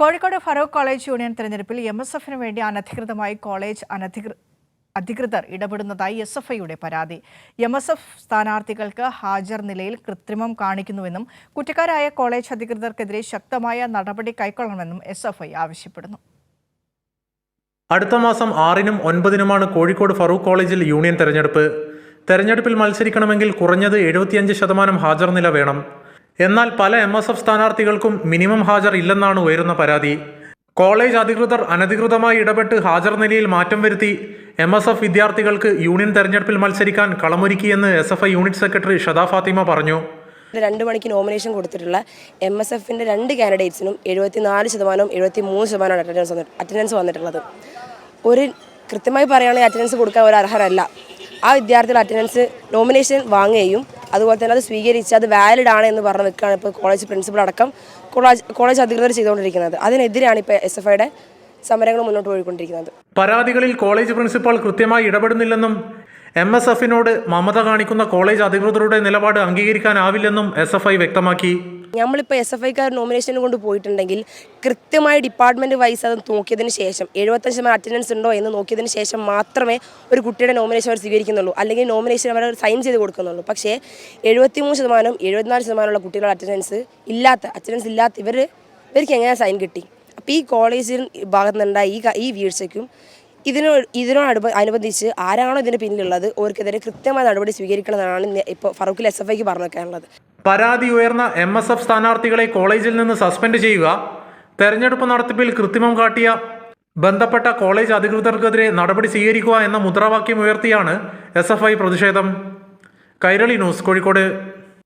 Kozhikode Farook college union തെരഞ്ഞെടുപ്പിൽ M S എഫിന് വേണ്ടി അനധികൃതമായി കോളേജ് അനധികൃ അധികൃതർ ഇടപെടുന്നതായി എസ് എഫ് ഐയുടെ പരാതി. എം എസ് എഫ് സ്ഥാനാർത്ഥികൾക്ക് ഹാജർ നിലയിൽ കൃത്രിമം കാണിക്കുന്നുവെന്നും കുറ്റക്കാരായ കോളേജ് അധികൃതർക്കെതിരെ ശക്തമായ നടപടി കൈക്കൊള്ളണമെന്നും എസ് എഫ് ഐ ആവശ്യപ്പെടുന്നു. അടുത്ത മാസം ആറിനും ഒൻപതിനുമാണ് കോഴിക്കോട് ഫറൂഖ് കോളേജിൽ യൂണിയൻ തെരഞ്ഞെടുപ്പ്. തെരഞ്ഞെടുപ്പിൽ മത്സരിക്കണമെങ്കിൽ കുറഞ്ഞത് എഴുപത്തിയഞ്ച് ശതമാനം ഹാജർ നില വേണം. എന്നാൽ പല എം എസ് എഫ് സ്ഥാനാർത്ഥികൾക്കും മിനിമം ഹാജർ ഇല്ലെന്നാണ് ഉയരുന്ന പരാതി. കോളേജ് അധികൃതർ അനധികൃതമായി ഇടപെട്ട് ഹാജർ നിലയിൽ മാറ്റം വരുത്തി എം എസ് എഫ് വിദ്യാർത്ഥികൾക്ക് യൂണിയൻ തെരഞ്ഞെടുപ്പിൽ മത്സരിക്കാൻ കളമൊരുക്കിയെന്ന് S F I unit secretary Shada Fathima പറഞ്ഞു. രണ്ട് മണിക്ക് നോമിനേഷൻ കൊടുത്തിട്ടുള്ള എം എസ് എഫിന്റെ രണ്ട് കാൻഡിഡേറ്റ്സിനും എഴുപത്തിനാല് ശതമാനവും എഴുപത്തി മൂന്ന് ശതമാനമാണ് അറ്റൻഡൻസ് അറ്റൻഡൻസ് വന്നിട്ടുള്ളത്. ഒരു കൃത്യമായി പറയുകയാണെങ്കിൽ അറ്റൻഡൻസ് കൊടുക്കാൻ ഒരു അർഹരല്ല. ആ വിദ്യാർത്ഥികൾ അറ്റൻഡൻസ് നോമിനേഷൻ വാങ്ങുകയും അതുപോലെ തന്നെ അത് സ്വീകരിച്ച് അത് വാലിഡ് ആണ് എന്ന് പറഞ്ഞ് വെക്കുകയാണ് ഇപ്പോൾ കോളേജ് പ്രിൻസിപ്പൾ അടക്കം കോളേജ് കോളേജ് അധികൃതർ ചെയ്തുകൊണ്ടിരിക്കുന്നത്. അതിനെതിരെയാണ് ഇപ്പോൾ എസ് എഫ് ഐയുടെ സമരങ്ങൾ മുന്നോട്ട് പോയിക്കൊണ്ടിരിക്കുന്നത്. പരാതികളിൽ കോളേജ് പ്രിൻസിപ്പാൾ കൃത്യമായി ഇടപെടുന്നില്ലെന്നും എം എസ് എഫിനോട് മമത കാണിക്കുന്ന കോളേജ് അധികൃതരുടെ നിലപാട് അംഗീകരിക്കാനാവില്ലെന്നും എസ് എഫ് ഐ വ്യക്തമാക്കി. നമ്മളിപ്പോൾ എസ് എഫ് ഐക്കാർ നോമിനേഷന് കൊണ്ട് പോയിട്ടുണ്ടെങ്കിൽ കൃത്യമായി ഡിപ്പാർട്ട്മെന്റ് വൈസ് അത് നോക്കിയതിന് ശേഷം എഴുപത്തഞ്ച് ശതമാനം അറ്റൻഡൻസ് ഉണ്ടോ എന്ന് നോക്കിയതിന് ശേഷം മാത്രമേ ഒരു കുട്ടിയുടെ നോമിനേഷൻ അവർ സ്വീകരിക്കുന്നുള്ളൂ. അല്ലെങ്കിൽ നോമിനേഷൻ അവർ സൈൻ ചെയ്ത് കൊടുക്കുന്നുള്ളൂ. പക്ഷേ എഴുപത്തിമൂന്ന് ശതമാനം എഴുപത്തിനാല് ശതമാനമുള്ള കുട്ടികളുടെ അറ്റൻഡൻസ് ഇല്ലാത്ത അറ്റൻഡൻസ് ഇല്ലാത്ത ഇവർ ഇവർക്ക് എങ്ങനെ സൈൻ കിട്ടി? അപ്പോൾ ഈ കോളേജിൽ ഭാഗത്ത് നിന്നുണ്ടായ ഈ ഈ വീഴ്ചയ്ക്കും ഇതിനോ ഇതിനോട് അനുബന്ധിച്ച് ആരാണോ ഇതിന് പിന്നിലുള്ളത് അവർക്കെതിരെ കൃത്യമായ നടപടി സ്വീകരിക്കണമെന്നാണ് ഇപ്പോൾ ഫറൂഖിൽ എസ് എഫ് ഐക്ക് പറഞ്ഞു വെക്കാനുള്ളത് പരാതി ഉയർന്ന എം എസ് എഫ് സ്ഥാനാർത്ഥികളെ കോളേജിൽ നിന്ന് സസ്പെൻഡ് ചെയ്യുക തെരഞ്ഞെടുപ്പ് നടത്തിപ്പിൽ കൃത്രിമം കാട്ടിയ ബന്ധപ്പെട്ട കോളേജ് അധികൃതർക്കെതിരെ നടപടി സ്വീകരിക്കുക എന്ന മുദ്രാവാക്യം ഉയർത്തിയാണ് എസ് പ്രതിഷേധം. കൈരളി ന്യൂസ് കോഴിക്കോട്.